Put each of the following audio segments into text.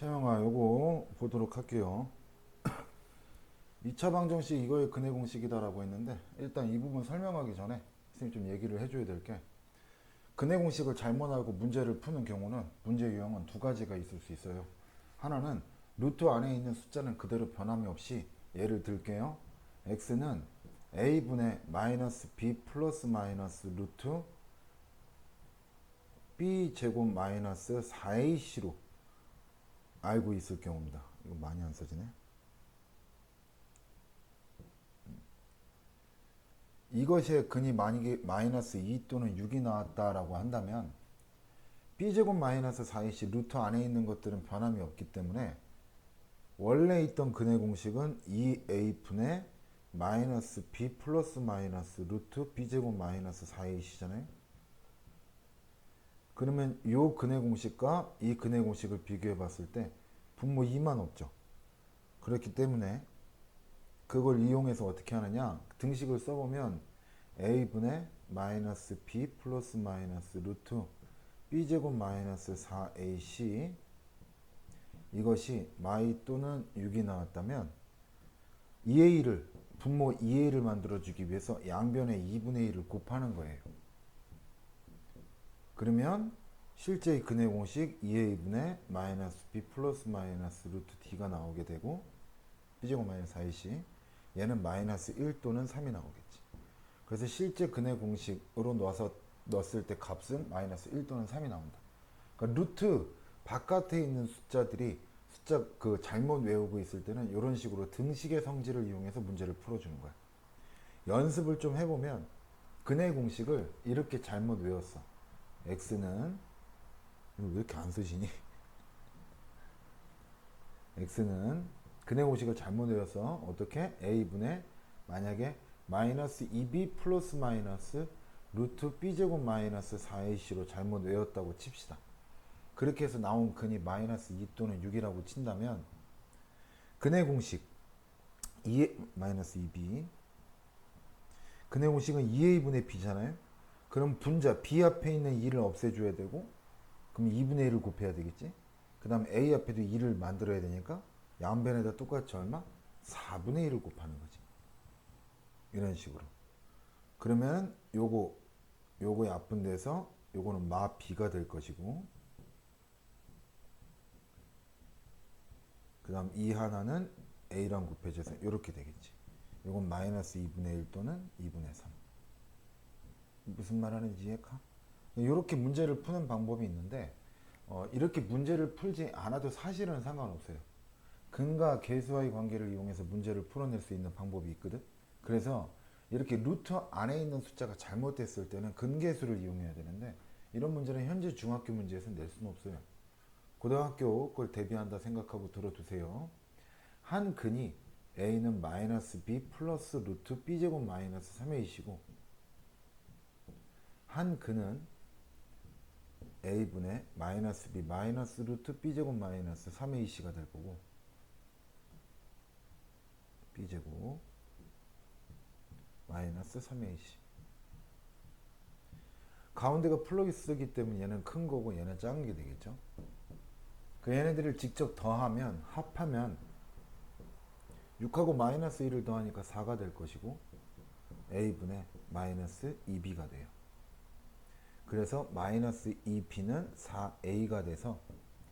채영아 요거 보도록 할게요. 2차 방정식 이거의 근해 공식이다 라고 했는데 일단 이 부분 설명하기 전에 선생님 좀 얘기를 해줘야 될 게 근해 공식을 잘못 알고 문제를 푸는 경우는 문제 유형은 두 가지가 있을 수 있어요. 하나는 루트 안에 있는 숫자는 그대로 변함이 없이 예를 들게요. X는 a분의 마이너스 b 플러스 마이너스 루트 b 제곱 마이너스 4ac로 알고 있을 경우입니다. 이거 많이 안 써지네. 이것의 근이 마이너스 2 또는 6이 나왔다라고 한다면 b제곱 마이너스 4ac 루트 안에 있는 것들은 변함이 없기 때문에 원래 있던 근의 공식은 2a분의 마이너스 b 플러스 마이너스 루트 b제곱 마이너스 4ac잖아요. 그러면 이 근의 공식과 이 근의 공식을 비교해 봤을 때 분모 2만 없죠. 그렇기 때문에 그걸 이용해서 어떻게 하느냐 등식을 써보면 a분의 마이너스 b 플러스 마이너스 루트 b제곱 마이너스 4ac 이것이 마이 또는 6이 나왔다면 2a를 분모 2a를 만들어 주기 위해서 양변에 2분의 1을 곱하는 거예요. 그러면 실제 의 근의 공식 2a분의 마이너스 b 플러스 마이너스 루트 d가 나오게 되고 b제곱 마이너스 4ac 얘는 마이너스 1 또는 3이 나오겠지. 그래서 실제 근의 공식으로 넣어서 넣었을 때 값은 마이너스 1 또는 3이 나온다. 그러니까 루트 바깥에 있는 숫자들이 숫자 그 잘못 외우고 있을 때는 이런 식으로 등식의 성질을 이용해서 문제를 풀어주는 거야. 연습을 좀 해보면 근의 공식을 이렇게 잘못 외웠어. X는 왜 이렇게 안 쓰시니? x는 근의 공식을 잘못 외워서 어떻게 a분의 만약에 마이너스 2b 플러스 마이너스 루트 b제곱 마이너스 4ac로 잘못 외웠다고 칩시다. 그렇게 해서 나온 근이 마이너스 2 또는 6이라고 친다면 근의 공식 2 마이너스 2b 근의 공식은 2a분의 b잖아요. 그럼 분자 b 앞에 있는 2를 없애줘야 되고 그럼 2분의 1을 곱해야 되겠지. 그 다음 a 앞에도 2를 만들어야 되니까 양변에다 똑같이 얼마? 4분의 1을 곱하는 거지. 이런 식으로. 그러면 요거 요거에 앞분돼서 요거는 마 b가 될 것이고 그 다음 이 하나는 a랑 곱해져서 이렇게 되겠지. 요건 마이너스 2분의 1 또는 2분의 3. 무슨 말 하는지 이해가? 이렇게 문제를 푸는 방법이 있는데 어, 이렇게 문제를 풀지 않아도 사실은 상관없어요. 근과 계수와의 관계를 이용해서 문제를 풀어낼 수 있는 방법이 있거든. 그래서 이렇게 루트 안에 있는 숫자가 잘못됐을 때는 근계수를 이용해야 되는데 이런 문제는 현재 중학교 문제에서 낼 수는 없어요. 고등학교 걸 대비한다 생각하고 들어두세요. 한 근이 a는 마이너스 b 플러스 루트 b제곱 마이너스 3a이시고 한 근은 a분의 마이너스 b 마이너스 루트 b제곱 마이너스 3ac가 될 거고 b제곱 마이너스 3ac 가운데가 플러스기 때문에 얘는 큰 거고 얘는 작은 게 되겠죠? 그 얘네들을 직접 더하면 합하면 6하고 마이너스 1을 더하니까 4가 될 것이고 a분의 마이너스 2b가 돼요 그래서 마이너스 2b는 4a가 돼서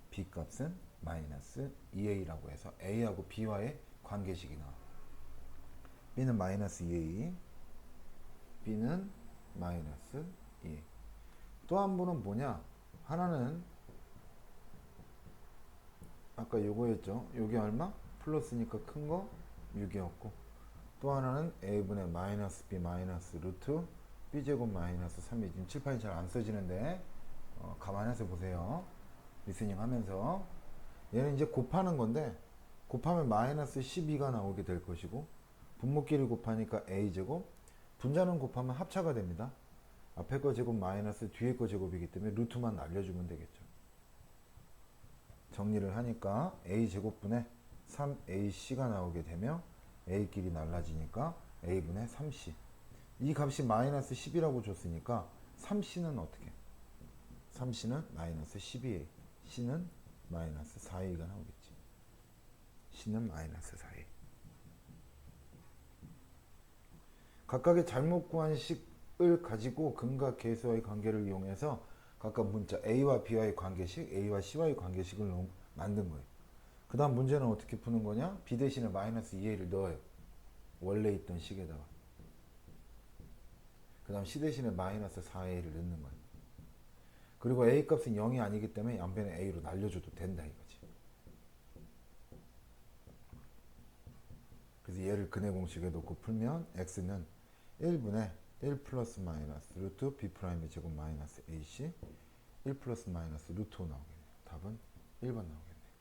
b 값은 마이너스 2a라고 해서 a하고 b와의 관계식이 나와. b는 마이너스 2a, b는 마이너스 2a. 또 한 분은 뭐냐? 하나는 아까 요거였죠. 요게 얼마? 플러스니까 큰 거 6이었고 또 하나는 a분의 마이너스 b 마이너스 루트 b제곱 마이너스 3이 지금 칠판이 잘 안 써지는데 어, 감안해서 보세요. 리스닝 하면서 얘는 이제 곱하는 건데 곱하면 마이너스 12가 나오게 될 것이고 분모끼리 곱하니까 a제곱 분자는 곱하면 합차가 됩니다. 앞에 거 제곱 마이너스 뒤에 거 제곱이기 때문에 루트만 날려주면 되겠죠. 정리를 하니까 a제곱분의 3ac가 나오게 되며 a끼리 날라지니까 a분의 3c 이 값이 마이너스 10이라고 줬으니까 3c는 어떻게? 3c는 마이너스 12a, c는 마이너스 4a가 나오겠지. c는 마이너스 4a. 각각의 잘못 구한 식을 가지고 근과 계수와의 관계를 이용해서 각각 문자 a와 b와의 관계식, a와 c와의 관계식을 놓- 만든 거예요. 그 다음 문제는 어떻게 푸는 거냐? b 대신에 마이너스 2a를 넣어요. 원래 있던 식에다가. 그 다음 c 대신에 마이너스 4a를 넣는 거예요. 그리고 a 값은 0이 아니기 때문에 양변에 a로 날려줘도 된다 이거지. 그래서 얘를 근해 공식에 놓고 풀면 x는 1분의 1 플러스 마이너스 루트 b 프라임의 제곱 마이너스 ac 1 플러스 마이너스 루트 5 나오겠네요. 답은 1번 나오겠네요.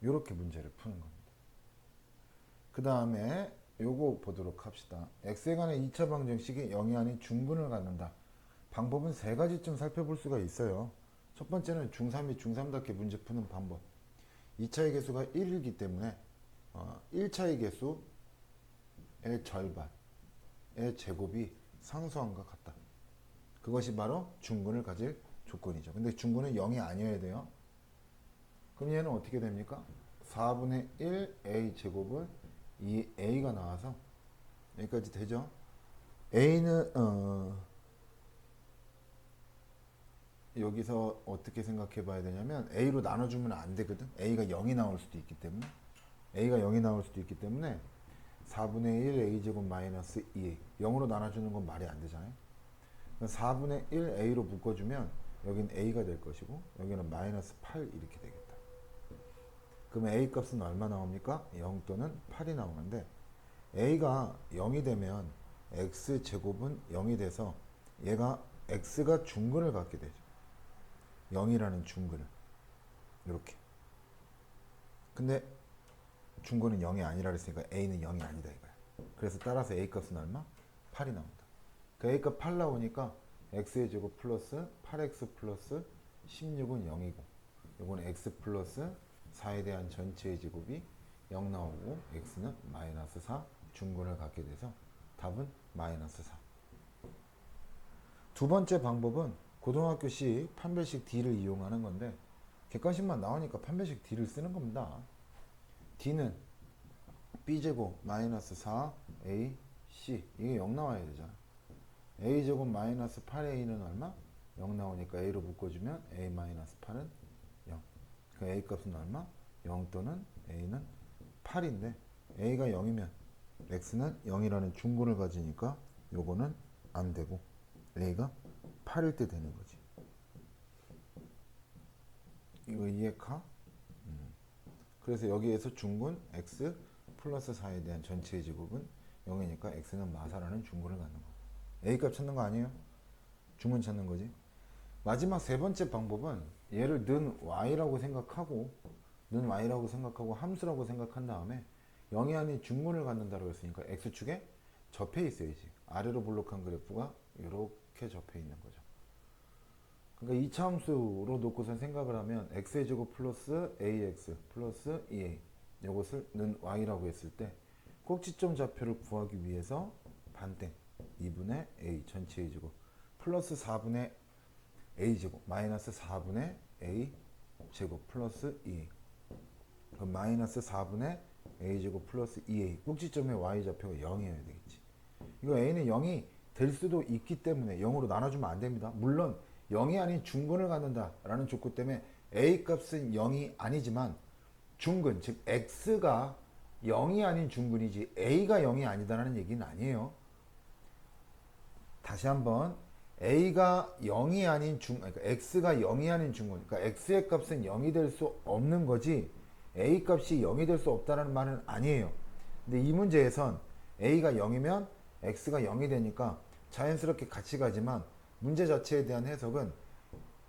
이렇게 문제를 푸는 겁니다. 그 다음에 요거 보도록 합시다. 관한 2차 방정식이 0이 아닌 중근을 갖는다. 방법은 세 가지쯤 살펴볼 수가 있어요. 첫 번째는 중3이 중3답게 문제 푸는 방법. 2차의 개수가 1이기 때문에 어, 1차의 개수의 절반의 제곱이 상수함과 같다. 그것이 바로 중근을 가질 조건이죠. 근데 중근은 0이 아니어야 돼요. 그럼 얘는 어떻게 됩니까? 4분의 1 a 제곱은 이 a가 나와서 여기까지 되죠? a는 어, 여기서 어떻게 생각해 봐야 되냐면 a로 나눠주면 안 되거든. a가 0이 나올 수도 있기 때문에 a가 0이 나올 수도 있기 때문에 4분의 1 a 제곱 마이너스 2a 0으로 나눠주는 건 말이 안 되잖아요. 4분의 1 a로 묶어주면 여기는 a가 될 것이고 여기는 마이너스 8 이렇게 되겠다. 그러면 a 값은 얼마 나옵니까? 0 또는 8이 나오는데 a가 0이 되면 x 제곱은 0이 돼서 얘가 x가 중근을 갖게 되죠. 0이라는 중근을 이렇게. 근데 중근은 0이 아니라 그랬으니까 a는 0이 아니다 이거야. 그래서 따라서 a 값은 얼마? 8이 나온다. 그 a 값 8 나오니까 x의 제곱 플러스 8x 플러스 16은 0이고 요건 x 플러스 4에 대한 전체의 제곱이 0 나오고 x는 마이너스 4 중근을 갖게 돼서 답은 마이너스 4. 두 번째 방법은 고등학교식 판별식 D를 이용하는 건데 객관식만 나오니까 판별식 D를 쓰는 겁니다. D는 B제곱 마이너스 4 A C 이게 0 나와야 되잖아. A제곱 마이너스 8A는 얼마? 0 나오니까 A로 묶어주면 A 마이너스 8은 0. 그 A 값은 얼마? 0 또는 A는 8인데 A가 0이면 X는 0이라는 중근을 가지니까 요거는 안 되고 A가 8일 때 되는 거지. 이거 이해가? 음. 그래서 여기에서 중근 X 플러스 4에 대한 전체의 제곱은 0이니까 X는 마사라는 중근을 갖는 거. A 값 찾는 거 아니에요? 중근 찾는 거지. 마지막 세 번째 방법은 얘를 는 Y라고 생각하고 는 Y라고 생각하고 함수라고 생각한 다음에 0이 아닌 중근을 갖는다고 했으니까 X축에 접해 있어야지. 아래로 블록한 그래프가 이렇게 접해 있는 거죠. 그러니까 2차 함수로 놓고선 생각을 하면 x의 제곱 플러스 ax 플러스 2a 이것을 는 y라고 했을 때 꼭지점 좌표를 구하기 위해서 반땡 2분의 a 전체의 제곱 플러스 4분의 a 제곱 마이너스 4분의 a 제곱 플러스 2a 그럼 마이너스 4분의 a 제곱 플러스 2a 꼭지점의 y 좌표가 0이어야 되겠지. 이거 a는 0이 될 수도 있기 때문에 0으로 나눠주면 안 됩니다. 물론 0이 아닌 중근을 갖는다 라는 조건 때문에 a 값은 0이 아니지만 중근 즉 x가 0이 아닌 중근이지 a가 0이 아니다라는 얘기는 아니에요. 다시 한번 a가 0이 아닌 중 그러니까 x가 0이 아닌 중근 그러니까 x의 값은 0이 될 수 없는 거지 a 값이 0이 될 수 없다라는 말은 아니에요. 근데 이 문제에선 a가 0이면 x가 0이 되니까 자연스럽게 같이 가지만 문제 자체에 대한 해석은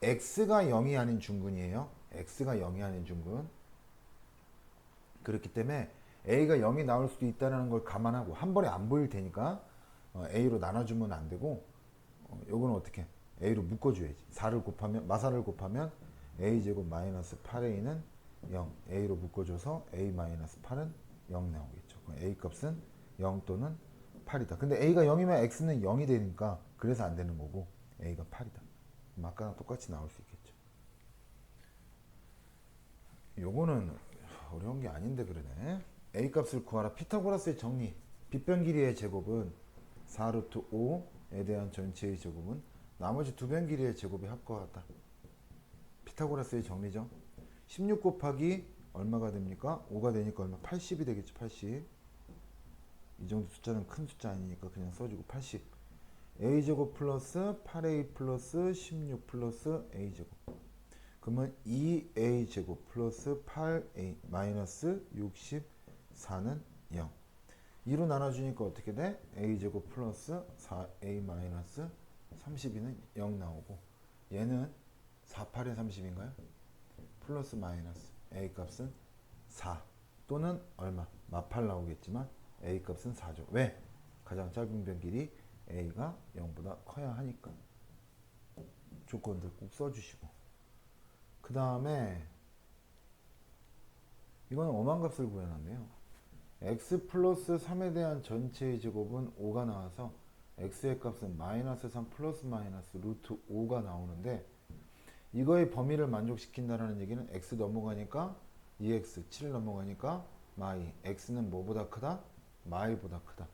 x가 0이 아닌 중근이에요. x가 0이 아닌 중근. 그렇기 때문에 a가 0이 나올 수도 있다는 걸 감안하고 한 번에 안 보일 테니까 어, a로 나눠주면 안 되고 어, 요거는 어떻게 a로 묶어줘야지 4를 곱하면 마사를 곱하면 a 제곱 마이너스 8a는 0 a로 묶어줘서 a 마이너스 8은 0 나오겠죠. 그럼 a 값은 0 또는 8이다. 근데 a가 0이면 x는 0이 되니까 그래서 안 되는 거고 a가 8이다. 아까랑 똑같이 나올 수 있겠죠. 요거는 어려운 게 아닌데 그러네. a 값을 구하라. 피타고라스의 정리. 빗변 길이의 제곱은 4루트 5에 대한 전체의 제곱은 나머지 두 변 길이의 제곱이 합과하다. 피타고라스의 정리죠. 16 곱하기 얼마가 됩니까? 5가 되니까 얼마? 80이 되겠지. 80. 이 정도 숫자는 큰 숫자 아니니까 그냥 써주고 80. a 제곱 플러스 8a 플러스 16 플러스 a 제곱. 그러면 2a 제곱 플러스 8a 마이너스 64는 0. 2로 나눠주니까 어떻게 돼? a 제곱 플러스 4a 마이너스 32는 0 나오고 얘는 4, 8에 30인가요? 플러스 마이너스 a 값은 4 또는 얼마? 마팔 나오겠지만 a 값은 4죠. 왜? 가장 짧은 변 길이 a가 0보다 커야 하니까 조건들 꼭 써주시고 그 다음에 이거는 오만값을 구해놨네요. X 플러스 3에 대한 전체의 제곱은 5가 나와서 x의 값은 마이너스 3 플러스 마이너스 루트 5가 나오는데 이거의 범위를 만족시킨다는 얘기는 x 넘어가니까 2x 7 넘어가니까 마이 x는 뭐보다 크다? 마일보다 크다.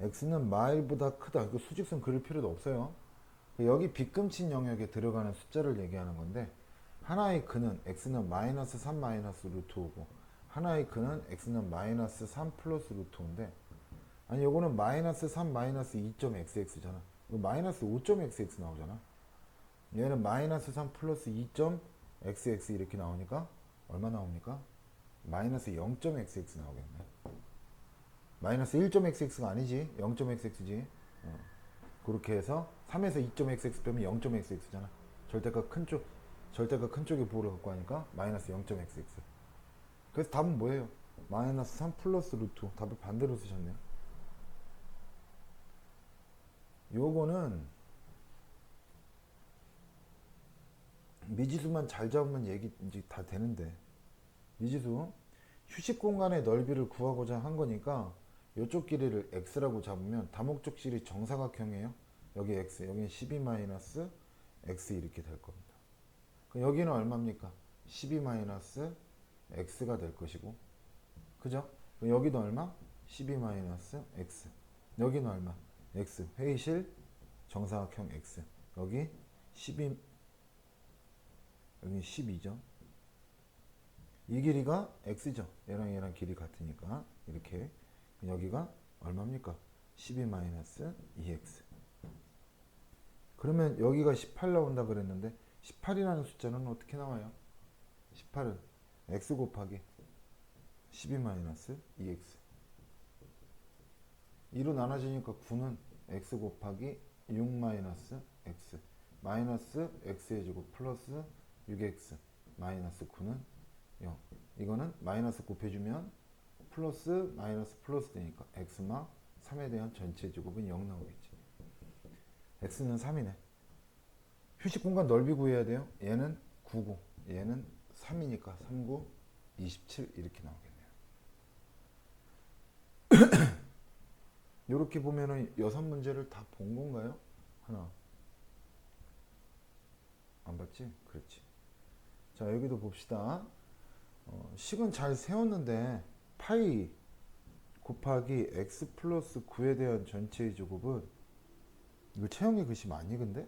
x는 마일보다 크다. 그 수직선 그릴 필요도 없어요. 여기 빗금친 영역에 들어가는 숫자를 얘기하는 건데 하나의 근은 x는 마이너스 3 마이너스 루트 5고 하나의 근은 x는 마이너스 3 플러스 루트 5인데 아니 요거는 마이너스 3 마이너스 2.xx잖아. 이거 마이너스 5.xx 나오잖아. 얘는 마이너스 3 플러스 2.xx 이렇게 나오니까 얼마 나옵니까? 마이너스 0.xx 나오겠네. 마이너스 1.xx가 아니지. 0.xx지. 어. 그렇게 해서 3에서 2.xx 빼면 0.xx잖아. 절대값 큰 쪽, 절대값 큰 쪽에 부호를 갖고 하니까 마이너스 0.xx. 그래서 답은 뭐예요? 마이너스 3 플러스 루트. 답을 반대로 쓰셨네요. 요거는 미지수만 잘 잡으면 얘기 이제 다 되는데 미지수 휴식 공간의 넓이를 구하고자 한 거니까 이쪽 길이를 x라고 잡으면 다목적 실이 정사각형이에요. 여기 x, 여기는 12 마이너스 x 이렇게 될 겁니다. 그럼 여기는 얼마입니까? 12 마이너스 x가 될 것이고, 그죠? 여기도 얼마? 12 마이너스 x. 여기는 얼마? x. 회의실 정사각형 x. 여기 12, 여기 12죠. 이 길이가 x죠. 얘랑 얘랑 길이 같으니까 이렇게 여기가 얼마입니까? 12 마이너스 2x. 그러면 여기가 18 나온다 그랬는데 18이라는 숫자는 어떻게 나와요? 18은 x 곱하기 12 마이너스 2x. 2로 나눠지니까 9는 x 곱하기 6 마이너스 x 마이너스 x의 제곱 플러스 6x 마이너스 9는 0. 이거는 마이너스 곱해주면 플러스 마이너스 플러스 되니까 x마 3에 대한 전체 제곱은 0 나오겠지. x는 3이네. 휴식 공간 넓이 구해야 돼요. 얘는 9고 얘는 3이니까 3, 9, 27 이렇게 나오겠네요. 이렇게 보면은 여섯 문제를 다 본 건가요? 하나. 안 봤지? 그렇지. 자 여기도 봅시다. 어, 식은 잘 세웠는데 파이 곱하기 x 플러스 9에 대한 전체의 제곱은 이거 채영이 글씨 많이 근데?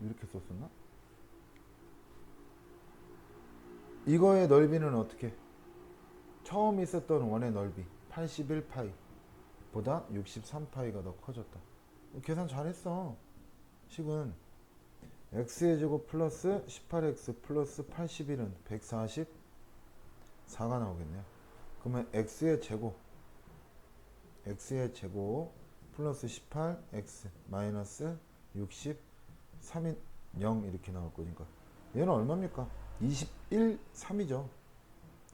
이렇게 썼었나? 이거의 넓이는 어떻게? 처음 있었던 원의 넓이 81파이 보다 63파이가 더 커졌다. 계산 잘했어. 식은 x의 제곱 플러스 18x 플러스 81은 144가 나오겠네요. 그러면 x의 제곱 x의 제곱 플러스 18x 마이너스 63인 0 이렇게 나올 거니까 얘는 얼마입니까? 21, 3이죠.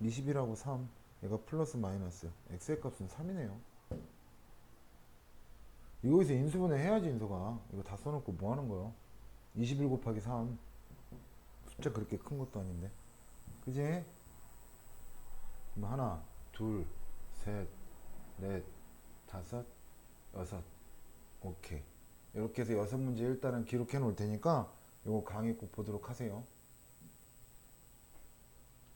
21하고 3 얘가 플러스 마이너스 x의 값은 3이네요. 이거에서 인수분해 해야지 인수가 이거 다 써놓고 뭐 하는 거요? 21 곱하기 3 숫자 그렇게 큰 것도 아닌데 그지? 하나 둘 셋 넷 다섯 여섯 오케이 이렇게 해서 여섯 문제 일단은 기록해 놓을 테니까 요거 강의 꼭 보도록 하세요.